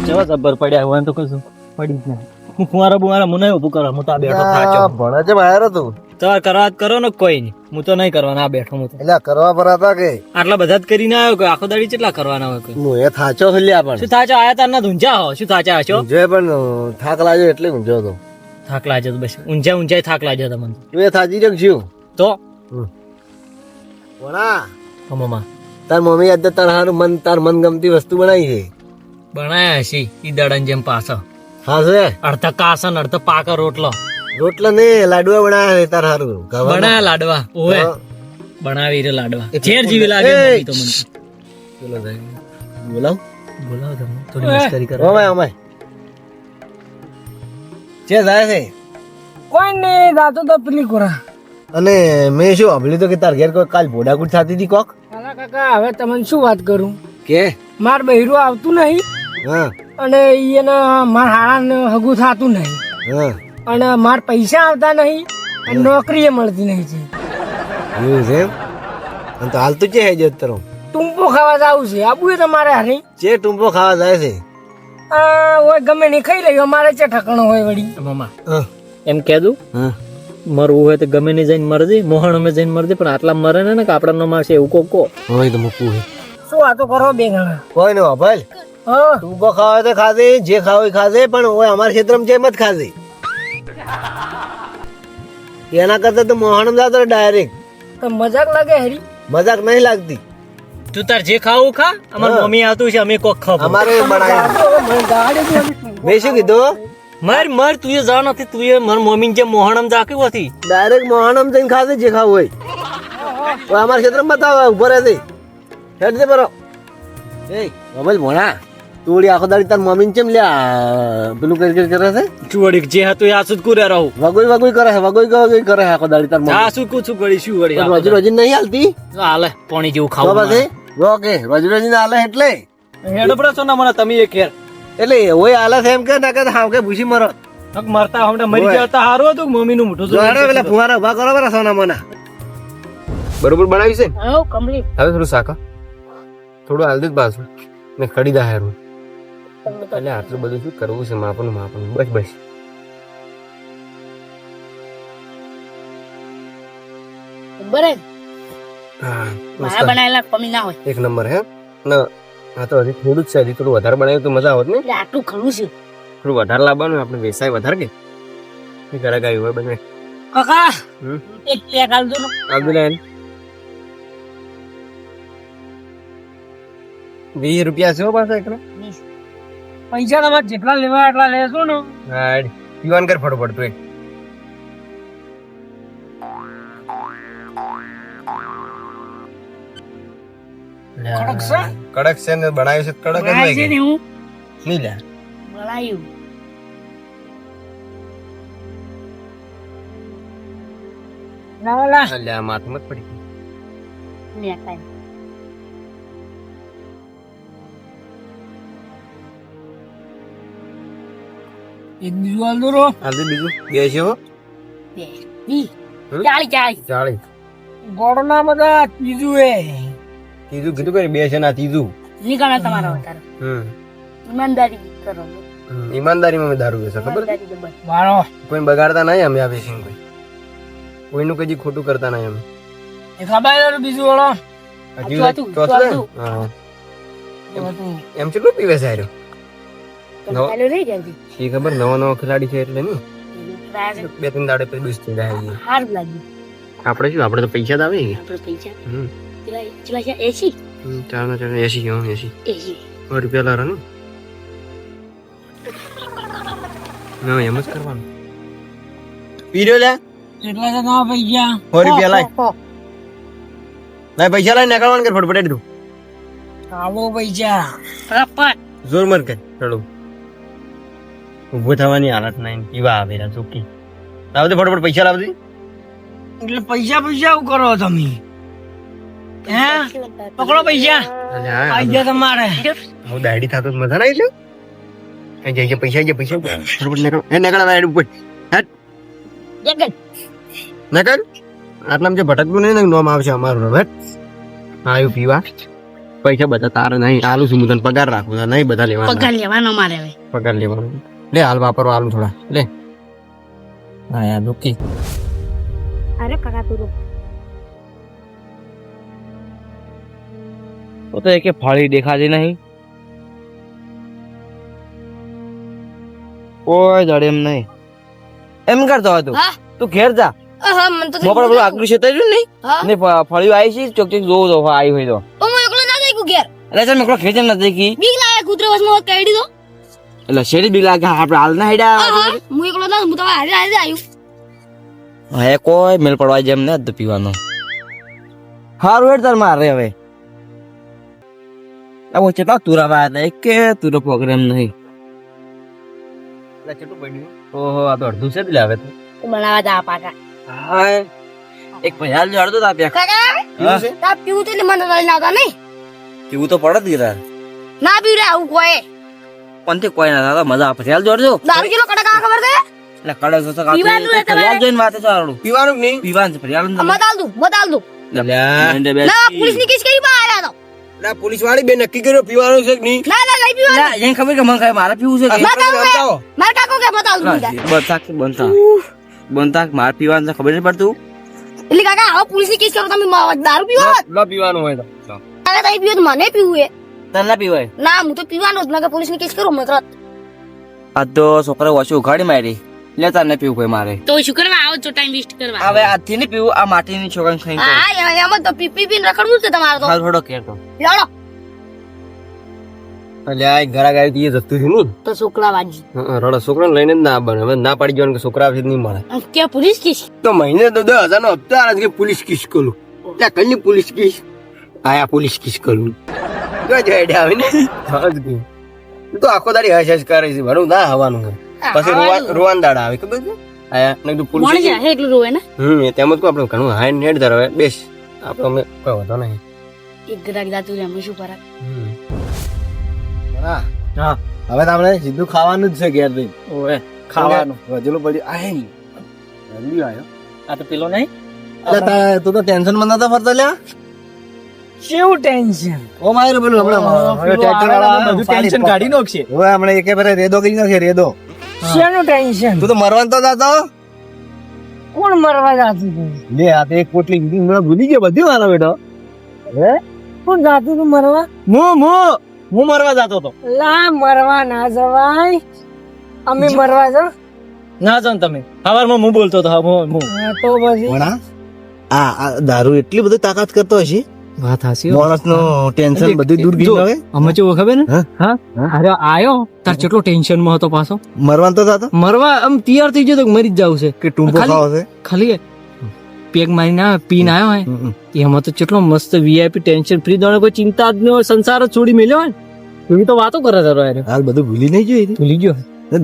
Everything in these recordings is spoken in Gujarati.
ચેવા જબ્બર પડ્યા હોય તો કશું પડી જ નહીં. હું ફુવારા બુવારા મને ઉભું કરો હું તો બેઠો થાચો. ભણે છે બહાર હતું. તાર કરવા કરો ને કોઈ નહીં. હું તો નહીં કરવાના આ બેઠો હું તો. એટલે કરવા પર હતા કે? આટલા બધા જ કરીને આવ્યો કે? આખો દાડી કેટલા કરવાના હોય કોઈ? હું એ થાચો હલ્યા પણ. શું થાચો? આયા તારના ધુંજા હો? શું થાચા હશો? જે પણ થાક લાગ્યો એટલે ઊંઝો હતો. થાક લાગ્યો તો બસ. ઊંઝા ઊંઝા થાક લાગ્યો તમને તું એ થાચી રખ્યું તો? વણા. મમ્મા. તાર મમ્મી આજે તાર હારું મન તાર મન ગમતી વસ્તુ બનાવી છે. બનાયા છે ઈ દડન જેમ પાછો હા છે? અડધા કાસન અડધા પાકા રોટલો. રોટલો ને લાડવા બનાયા છે તાર હારું. બનાયા લાડવા. ઓવે. બનાવી રે લાડવા. ઝેર જીવી લાગે! તો મને. બોલો ભાઈ. બોલાવ. બોલાવો તમે. થોડી મસ્કરી કરો. ઓમે ઓમે જે જાય છે. કોઈ નહીં જાતો તો પેલી કોરા. અને મેં શું સાંભળ્યું તો કે તાર ઘેર કોઈ કાલ ભોડાકુટ થતી હતી કોક? કાકા હવે તમને શું વાત કરું? કે? માર બહેરું આવતું નહીં. અને એને માર હાળાને હગું થતું નહીં. હા. અને માર પૈસા આવતા નહીં અને નોકરી મળતી નહીં છે. એવું છે એમ? અને તો હાલ તો છે હે જત ટુંપો ખાવા જાવું છે. આબુ એ તમારે હારી? જે ટુંપો ખાવા જાય છે. આ હોય ગમે નહીં ખાઈ લઈ અમારે છે ઠકણો હોય વળી. મામા હા. એમ કહે હા. મરવું હોય તો ગમે નહીં જઈને મરજે મોહણ અમે જઈને મરજે પણ આટલા મરે ને કે આપણા નો મારશે એવું કોક કો હોય તો મૂકવું શું વાતો કરો બે ગણા કોઈ નો ભાઈ હા. ખાવે તો ખાધે જે ખાવે ખાધે પણ હવે અમારા ક્ષેત્રમાં જેમ જ ખાધે એના કરતા તો મોહણમ જાતો ડાયરેક્ટ મજાક લાગે હરી? મજાક નહીં લાગતી. તું તાર જે ખાવું ખા. અમાર મમ્મી આવતું છે અમે કોક ખાવ અમારે બનાવ્યું. મેં શું કીધું? મર મર તું એ જા નથી તું એ મર મમ્મી જે મોહણમ જાક્યું હતી. ડાયરેક્ટ મોહણમ જઈને ખાધે જે ખાવું હોય. ઓય અમારા ક્ષેત્રમાં બતાવે ઊભો રહે છે હેડ દે બરો એ અમલ ભણા તું વળી આખો દાડી તાર મમ્મી ચેમ લ્યા પેલું કરી કરી કરે છે? ચુવડી જે હતું એ આસુદ કુરે રહો. વગોઈ વગોઈ કરે છે વગોઈ વગોઈ કરે છે આખો દાડી તાર મમ્મી. આસુ કુછું કરી શું ગળી રોજ રોજી નહીં હાલતી? હાલે પાણી જેવું ખાવું પછી? ઓકે રોજ રોજ ના હાલે એટલે? હેડો પડે છો ના મને તમે એક હેર એટલે ઓય હાલે છે એમ કે ના કે હાવ કે ભૂસી મરો. નક મરતા હમણાં મરી ઓય. ગયા હતા સારું હતું મમ્મી નું મોઢું જોડે હેડો પેલા ફુવારા ઊભા કરો બરા સોના મને. બરોબર બનાવી છે? હઉ, કમલી હવે થોડું સાકા થોડું હાલ દે પાછું ને કડી દા હેરું એટલે આટલું બધું શું કરવું છે? માપનું માપનું. બસ બસ. બરાબર મારા બનાવેલા કમી ના હોય. એક નંબર હે? ના આ તો હજી થોડું જ છે હજી થોડું વધારે બનાવ્યું તો મજા આવત ને? એટલે આટલું ખરું છે થોડું વધારે લાવવાનું આપણે વેસાય વધારે કે? એ ઘરે ગાયું હોય બને. કાકા એક પેક આલજો ને. અબ્દુલાન વીસ રૂપિયા છે હો પાછા એકલા પૈસા તમારે જેટલા લેવા એટલા લેશો ને. હાડ યુવાન કર ફટોફટ તું કડક છે? કડક છે ને બનાવ્યું છે કડક જ બનાય છે ને હું? નહીં લે. બનાવ્યું. ના લે આ માથું મત પડી લે કાઈ. એક બીજું આલજો રો હાલ બીજું બે છે હો બે હમ? ચાલી ચાલી ચાળી ગોળના બધા ત્રીજું એ ત્રીજું કીધું કે બે છે ના ત્રીજું નીકળે તમારા વધારે હમ ઈમાનદારી કરો ઈમાનદારીમાં અમે દારૂ વેચે ખબર વાળો કોઈ બગાડતા નહીં અમે આ વેચીને કોઈ કોઈનું કઈ ખોટું કરતા નહીં અમે એ ખબર બીજું વાળો હજી ચોથું, ચોથું એમ કેટલું પીવે છે નવો- ચાલુ રહી જલ્દી એ ખબર? નવો નવો ખેલાડી છે એટલે ને બે ત્રણ દાડે પછી દુસ્ત થઈ જાય છે. હારું લાગ્યું આપણે શું? આપણે તો પૈસા જ આવે આપણે પૈસા. હમ. છે એસી ચાર ના એસી હા એસી એસી સો રૂપિયા લારો ને? ના એમ જ કરવાનું. પીર્યો લે એટલા તો તમારા પૈસા? સો રૂપિયા લાય. લાય પૈસા લાય નીકળવાનું કર ફટફટ આવો પૈસા. ફટાફટ. જોર મર કર ચડો. ઊભો થવાની હાલત નહીં. પીવા આવેલા ચોકી લાવ દે ફટફટ પૈસા લાવ દે. એટલે પૈસા પૈસા એવું કરો તમે? હે? પકડો પૈસા. આવી ગયા તમારે. હું દાડી થતો મજા ના એટલે અહીં જઈ પૈસા આઈ પૈસા ફટફટ નીકળ. એ નીકળ હવે ઉપર હટ. નીકળ. આટલામાં જે ભટકતું નહીં ને નોમ આવશે અમારું નામ હા આવ્યું પીવા. પૈસા બધા તારે નહીં. આલું છું હું તને પગાર રાખું નહીં બધા લેવાના. પગાર લેવાનો મારે હવે. પગાર લેવાનો. લે હાલ વાપરો આલુ થોડા લે હા યાર રૂકી અરે કાકા તું રૂક. તો તો એકે ફાળી દેખાતી નહીં કોઈ જડે એમ નહીં એમ કરતો હતો હા? તું ઘેર જા હા મને તો મોપર પેલું આગલું છે રહ્યું નહીં હા ને ફ- ફળિયું આવી છે ચોક ચોક જોવું તો આવી હોય તો તો હું એકલો ના જઈ ઘેર એટલે ચાલ મેં ખેંચે નથી કી બીક લાગે કૂતરો વસમાં હોત કાઢી દો એટલે શેરી બી લાગે આપણે હાલ ના હેડા હું એકલો ના હું તો હારે હારે આવ્યું હે કોઈ મેલ પડવા જેમ ને જ પીવાનો. હારું હેડ તાર મારે હવે. આવો કેટલા તુરા વાયા એક કે તુરો પ્રોગ્રામ નહીં. ઓહો આ તો અડધું છે જ લે હવે તો. બનાવા જા પાકા. હાય. એક પૈસા જો અડધો તાપ્યા કાકા હા? તા પીવું તો મને લઈ લાવતા નહીં. પીવું તો પડે જ ગીરા ના પીવું આવું કોઈ. પણ તે કોઈ ના દાદા મજા આપે ચાલ જોડજો. દારૂ કિલો કડક આ ખબર છે? એટલે કડક જોતો કાકી? ફરિયાદ જોઈને વાતે ચાલુ પીવાનું નહીં? પીવાનું છે ફરિયાદ આ મત આલ દઉં. મત આલ દઉં ના પોલીસની કેસ કરી બા તો? અલ્યા, પોલીસ વાળી બે નક્કી કર્યો પીવાનું છે કે નહીં? ના ના લઈ પીવાનું. એને ખબર કે મને ખાય મારે પીવું છે મારા કાકો કે મત આલ દઉં. બનતા કે બનતા? બનતા મારે પીવાનું છે ખબર નહીં પડતું? એટલે કાકા હવે પોલીસની કેસ કરો તમે દારૂ પીવો? ના પીવાનું હોય તો. કાકા તમે પીવો તો મને પીવું હે તને ના પીવાય. ના હું તો પીવાનો જ નકર પોલીસ ને કેસ કરું મેં આ તો છોકરા ઓછી ઉઘાડી મારી. લે તને પીવું કોઈ મારે. તો શું કરવા આવો છો ટાઈમ વેસ્ટ કરવા. હવે આજથી ને પીવું આ માટીની છોકરાને ખાઈને તો. હા એમ એમ તો પી પી પીને રખડવું છે તમારે તો. હાલ થોડો કેર તો લડો. અલે આ ઘરા દીએ જતું છે નું. તો છોકરા વાજી હં, રડો છોકરા લઈને ના બને. હવે ના પાડી જવાનું કે છોકરા આવશે નહીં મળે. કે પોલીસ કેસ? તો મહિને તો દસ હજાર નો હપ્તો આવે કે પોલીસ કિસ કરું. ત્યાં કઈ પોલીસ કિસ? આયા પોલીસ કિસ કરું. જો ને. તું તો આખો દાડી હશ હશ કરે છે ભરું ના હવાનું પછી રોવા રોવાન દાડા આવે ખબર છે? આયા ને કીધું મળી જાય એટલું રોવે ને? હમ તેમ જ કહું આપણે ઘણું હાઈ નેટ ધરાવે. બેસ આપણે અમે કોઈ વાંધો નહીં. એક ગ્રાક જાતું રે અમે શું ફરક? હા. હા. હવે તમને સીધું ખાવાનું જ છે ઘેર ઓએ ખાવાનું. વજેલું પડ્યું. આ હે જલ્દી આવ્યો. આ તો પેલો નહીં? તું તો ટેન્શનમાં નતા ફરતો લ્યા? કેવું ટેન્શન. ઓ મારે પેલું હમણાં હવે ટ્રેક્ટર વાળા બધું ટેન્શન કાઢી નાખશે. હવે હમણાં એકે ફેરે રેદો કરી નાખે રેદો. શેનું ટેન્શન? તું તો મરવાન તો જાતો? કોણ મરવા જાતું હતું લે આ તો એક પોટલી ગીધી ભૂલી ગયો બધું મારો બેટો કોણ જાતું તું મરવા? મુ મુ હું મરવા જાતો તો લા મરવા ના જવાય. અમે મરવા જો ના જો તમે. સવારમાં હું બોલતો હતો હું હું. તો પછી? આ દારૂ એટલી બધી તાકાત કરતો હશે. વાત હાસી માણસ નો ટેન્શન બધું દૂર ગઈ હવે અમે ચેવો ખબર ને? હા? હા? અરે આયો. તાર કેટલો ટેન્શનમાં હતો પાછો? મરવાન તો હતો મરવા આમ તૈયાર થઈ ગયો તો મરી જ જાવ છે. કે ટૂંકો ખાવ છે? ખાલી પેગ મારી ના પીન હમ, હમ. એમાં તો કેટલો મસ્ત વીઆઈપી ટેન્શન ફ્રી દોડે કોઈ ચિંતા જ હોય સંસાર જ છોડી મેલ્યો હોય ને. એવી તો વાતો કરે તારો યાર હાલ બધું ભૂલી નહીં જોઈ ભૂલી ગયો.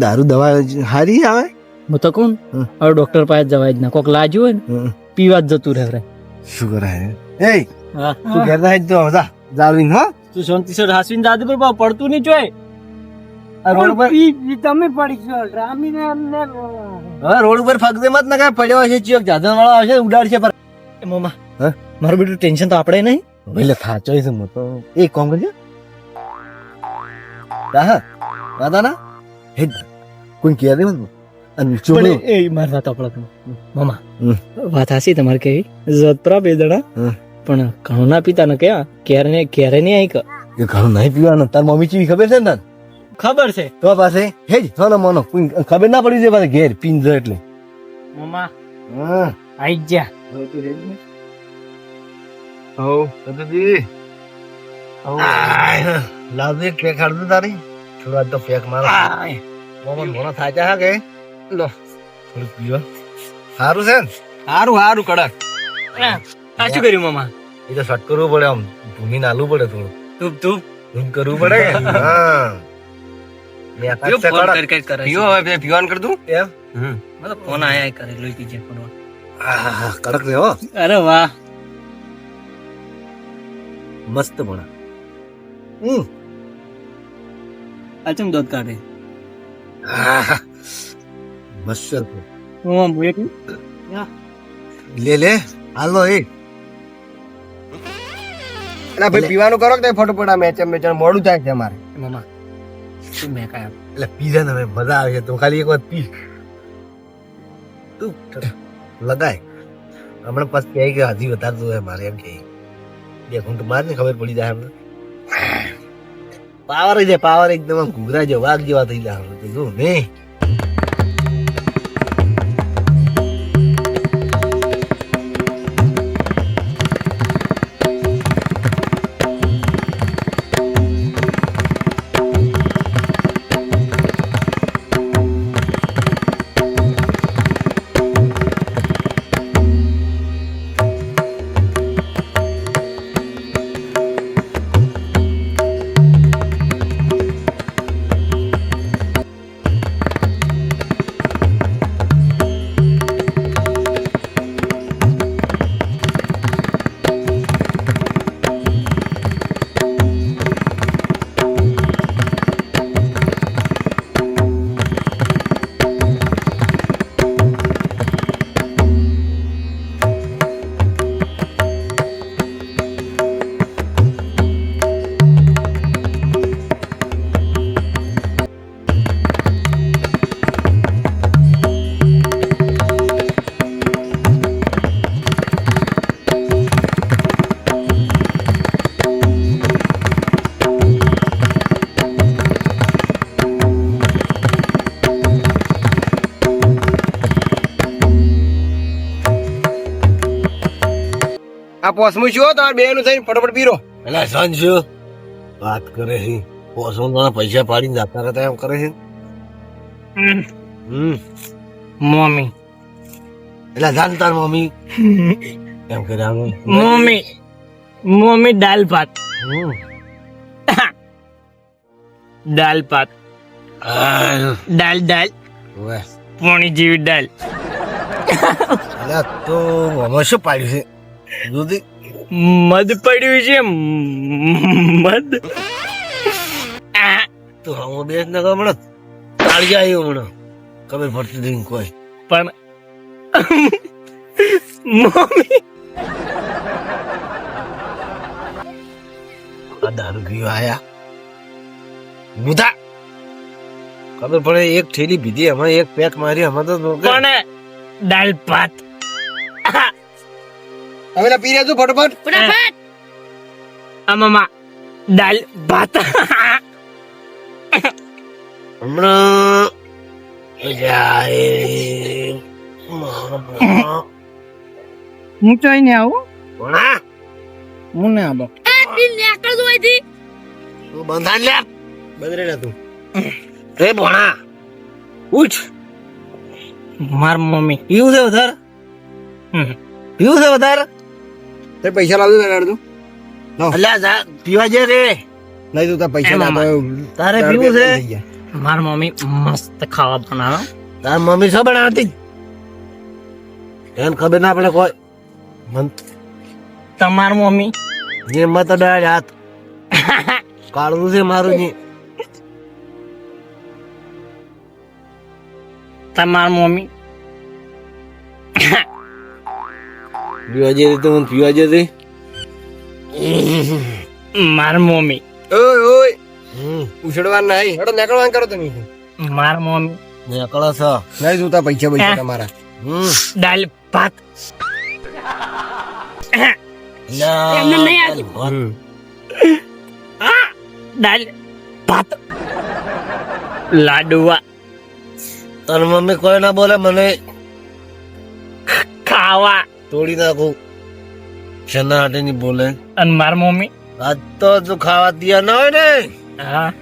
દારૂ દવા હારી આવે? હું તો કહું. હવે ડોક્ટર પાસે જવાય જ ના. કોક લાજ્યું હોય ને પીવા જ જતું રહે શું કરાય? એ? હા તું ઘેર રહે તો જા જાળવીને હા. તું શાંતિ સર હાસવીને દાદી પર બા પડતું નહીં જોય આ રોડ પર તમે પડી છો રામી ને અમને હા રોડ ઉપર ફગદે મત ના કાંઈ પડ્યો હશે ચિયોક જાધન વાળો આવશે ઉડાડશે પર મમ્મા હા? મારું બેટું ટેન્શન તો આપણે નહીં. એટલે થાચો છે મો તો એક કામ કરજો. હા દાદા ના હે કોઈ કહે દે મત અને એ મારી વાત આપડે મમ્મા. વાત હાસી તમારે કેવી જતરા બે જણા. પણ ઘણું ના પીતા ને ક્યાં ક્યારે ને ક્યારે નહીં આઈ એ ઘણું નહીં પીવાનું તાર મમ્મી ચીવી ખબર છે ને તને? ખબર છે. તો પાસે હે જ સોનો મોનો ખબર ના પડી છે પાસે ઘેર પીન જો એટલે. મમ્મા હા. આઈ જા હો સતુજી લાવ એક પેક હાડ દો તારી. થોડા તો ફેક મારો. મોમન મોનો થાચા હા કે? લો થોડું પીવા. સારું છે ને? સારું સારું કડક. શું કર્યું મમ્મા? એ તો શટ કરવું પડે આમ. ભૂમિ નાલવું પડે થોડું. તું તું. ધૂમ કરવું પડે હા. મેં આ કયો છે ફોન કડક. કરી કરી કરે. પીવો હવે બે પીવાનું કર દઉં એમ? મને ફોન આયા કરે લોહી પીજે ફોન આહા, કડક છે હો. અરે વાહ. મસ્ત ભણા. હમ. દોત કાઢે? આહા. મસ્ત. હું હું લે લે. હાલો એ. એટલે ભાઈ પીવાનું કરો કે ફટોફટ મેચ મેચ મોડું થાય છે અમારે? મામા શું મેં કાય એટલે પીઝા ને મજા આવે છે તું ખાલી એક વાર પી. તું લગાય. હમણાં પાસ કહે કે હજી વધારતું હોય મારે એમ કે. બે ઘૂંટ માર ને ખબર પડી જાય હમણાં. પાવર છે પાવર એકદમ ઘૂઘરા જેવા વાઘ જેવા થઈ જાય હમણાં. જો ને. આ પોસમું છું તમારે બે નું થઈને ફટોફટ પીરો. એટલે સંજ વાત કરે છે. પોસમું તને પૈસા પાડીને જતા રહેતા એમ કરે છે. મમ્મી. એટલે જાન તાર મમ્મી. એમ કરે મમ્મી. મમ્મી દાલ ભાત. હમ. દાલ ભાત. દાલ દાલ. પોણી જેવી દાલ. અલ્યા તો મમ્મી શું પાડ્યું છે? દૂધી? મધ પડ્યું છે મધ. તો હું બેસ ન હમણાં તાળી આવ્યો હમણાં ખબર પડતી નહીં કોઈ. પણ મમ્મી. આ દારૂ પીવા આયા. બુધા. ખબર પડે એક થેલી પીધી એમાં એક પેક મારી એમાં તો પણ દાલ ભાત. હવે પી રહ્યા ફટોફટ? ફટાફટ! આ મામા. દાલ ભાત. હમણાં જાય ભણા હું તો ને આવું. હું? ને આવો. આ દિલ નેકળ દો અહીંથી. તું બંધાન લે. બંધરે ના તું. રે ભણા. ઉઠ. માર મમ્મી. પીવું છે વધારે? હમ. પીવું છે વધારે? તે પૈસા લાવજો તારે અડધું અલ્યા પીવા જે રે. નહીં તું તાર પૈસા. લાવતો તારે પીવું છે? માર મમ્મી મસ્ત ખાવા બનાવે. તાર મમ્મી શું બનાવતી? એને ખબર ના પડે કોઈ. મન તમાર મમ્મી. જે મત ડાળ હાથ. કાળું છે મારું ની. તમાર મમ્મી. પીવા જે તો મને પીવા જે માર મમ્મી. ઓય ઓય. ઉછળવા નહીં. હડો નીકળવાનું કરો તમે માર મમ્મી. નીકળો છો. નહીં જોતા પૈસા પૈસા તમારા. દાલ ભાત. એમને નહીં આવતું. દાલ ભાત. લાડુવા. તાર મમ્મી કોઈ ના બોલે મને ખાવા. તોડી નાખું. શેના હાટે ની બોલે? અને માર મમ્મી? આજ તો જો ખાવા દિયા ના હોય ને? હા.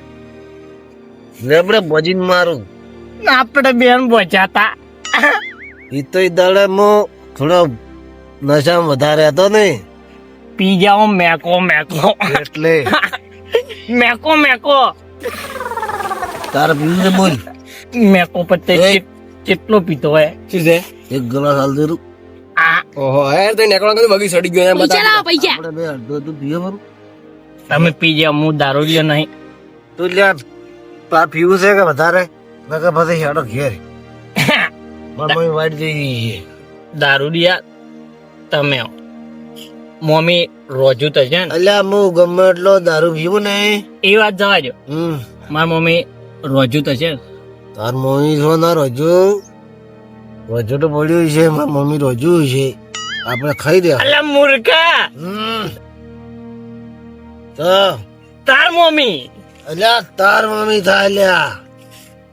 લેબડે ભજીન મારું. આપણે બેન બોચાતા ઈ તો ઈ દાડે મો થોડો નશા વધારે હતો ને. પી જાઓ મેકો મેકો. એટલે. મેકો મેકો. તારે પીવું બોલ. મેકો પત્તે કેટલો પીતો હોય શું છે? એક ગ્લાસ હાલ આ ઓહો યાર તો નીકળવા કદી બગી સડી ગયો પૈસા લાવો પૈસા. આપણે બે અડધો પીએ બરું તમે પી જાઓ હું દારૂ લ્યો નહીં. તું લ્યા પા પીવું છે કે વધારે? નકર પછી હેડો ઘેર. મમ્મી વાઈટ જઈ દારૂ લ્યા તમે આવો. મમ્મી રોજુ તો છે ને. અલ્યા હું ગમે એટલો દારૂ પીવું ને. એ વાત જવા દો હમ. મારી મમ્મી રોજુ તો છે તાર મમ્મી છો ના રોજુ રોજુ તો પડ્યું છે મારી મમ્મી રોજુ છે. આપણે ખાઈ દે અલા મૂર્ખા. હમ. તો? તાર મમ્મી. અલ્યા તાર મમ્મી થાય અલ્યા.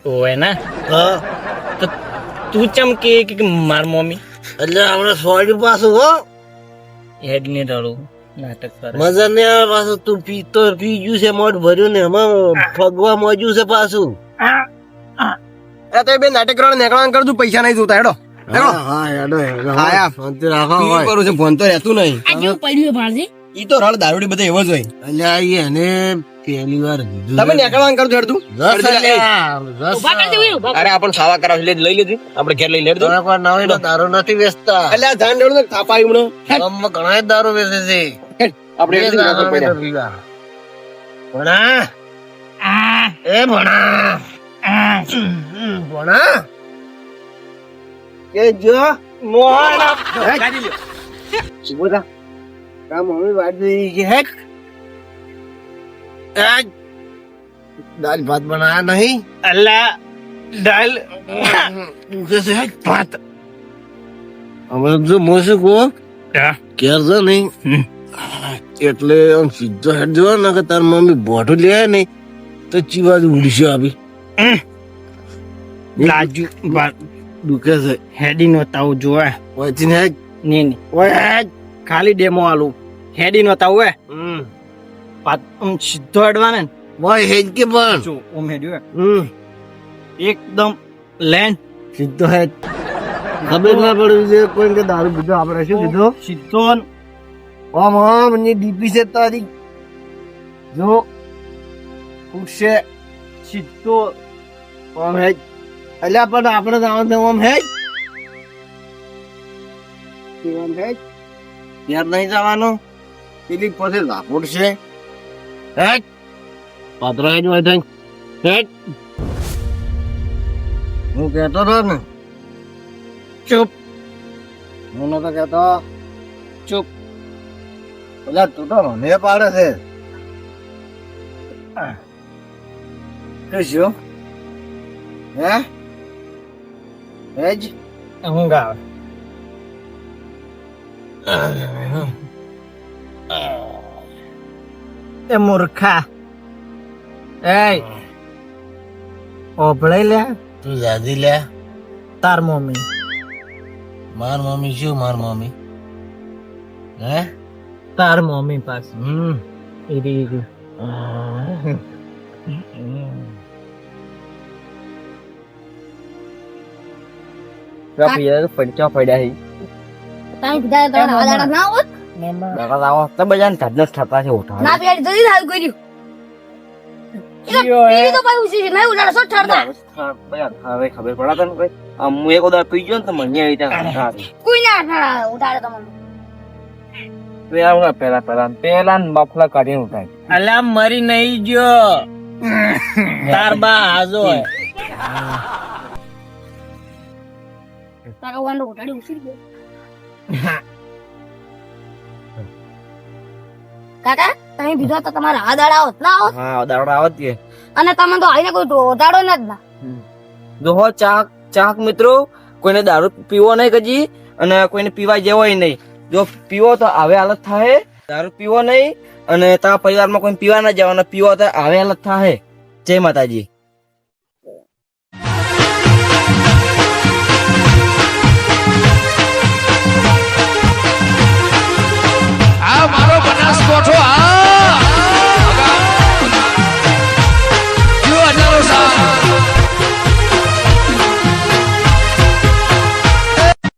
હોય ને? તો? તો તું ચમ કે કે માર મમ્મી? એટલે આપણે સોડી પાછું હો. હેડ ને રડું. નાટક કરે. મજા ને પાછું. તું પીતો પી ગયું છે મોઢ ભર્યું ને એમાં ફગવા મોજ્યું છે પાછું. એ તો બે નાટક કરવા નીકળવાનું કરતું પૈસા નહીં જોતા હેડો. કરું છે ફોન તો રહેતું નહીં. આ પડ્યું ભારથી ઈ તો રળ દારૂડી બધા એવો જ હોય. અલ્યા ઈ એને પહેલી વાર તમે નીકળવાનું કરજો હેડતું. રસ અલ્યા, રસ. ઊભા કરી દેવું ઊભા અરે આપણે ખાવા કરાવ લે લઈ લીધી આપણે ઘેર લઈ લેડ કોઈ નવી દારૂ નથી વેચતા. એટલે આ થાપા આવ્યું ઘણા દારૂ વેચે છે. આપણે એ ભણા. કે જો. મોહન. ઊભો થા. તારા મમ્મી વાત જોઈ છે. હેક. દાલ ભાત બનાયા નહીં. અલ્લા દાલ. કે છે હેક. ભાત. અમે જો મોસું કો. કેર જો નહીં. એટલે આમ સીધો હેડ જો ને કે તાર મમ્મી બોટું લે નહીં. તો ચીવાજ ઉડશે આવી. લાજુ. વાત દુખે છે. હેડી નો તાવ જોવે. પછી ને ને ને ઓય હેડ. ખાલી ડેમો આલું. હેડી નો તાવ હે હમ. પાત આમ સીધો હેડવાને ને. ભાઈ હેજ કે પણ જો ઓમ હેડ્યો હે. હમ. એકદમ લેન. સીધો હેડ. ખબર ના પડવી છે કોઈ કે દારૂ પીધો આપણે શું કીધું સીધો ઓમ આમ ની ડીપી છે તારી. જો. ઉઠશે સીધો. ઓમ હેજ અલ્યા પણ આપણે જવાનું છે હે હેજ હે યાર નહીં જવાનું. પેલી પાસે લાપોડ છે. હે પાત્ર હેજ હોય થઈ હે હું કહેતો હતો ને ચૂપ. હું નતો કહેતો ચૂપ. પેલા તું તો મને પાડે છે. શું? હે? હેજ ઊંઘ આવે એ મૂર્ખા એ ઓભળાઈ લે તું જાદી લે તાર મમ્મી માર મમ્મી શું માર મમ્મી હે તાર મમ્મી પાસે હમ ઈરી ઈરી પડચા પડ્યા તમે કીધા તો આવા દાડા ના હોત બકા આવો તો બજાને ઢાઢનો થતા છે ઉઠા ના પીડી જલ્દી હાલ કર્યું પીવી તો પાછું છે નહીં ઉડાડો સો ઠરતા હવે ખબર પડા તને કોઈ આમ હું એક ઉદાર પી ગયો ને તો મને આવી ત્યાં કોઈ ના ઠરા ઉડાડે તમને પેલા પેલા પેલા પેલા ને મફલા કાઢીને ઉઠાય અલા મરી નહીં ગયો તાર બા હાજો હે. તારો વાંડો ઉઠાડી ઉસી ગયો કાકા તમે બીજો તો તમારા આ દાડા આવત ના આવત? હા દાડા આવત કે. અને તમે તો આઈને કોઈ ઉડાડો ન જ ના. જો ચાક ચાક મિત્રો કોઈને દારૂ પીવો નહીં કજી અને કોઈને પીવા જેવો નહીં. જો પીવો તો આવે હાલત થાય દારૂ પીવો નહીં અને તારા પરિવારમાં કોઈ પીવા ના જવાના પીવો તો આવે હાલત થાય જય માતાજી.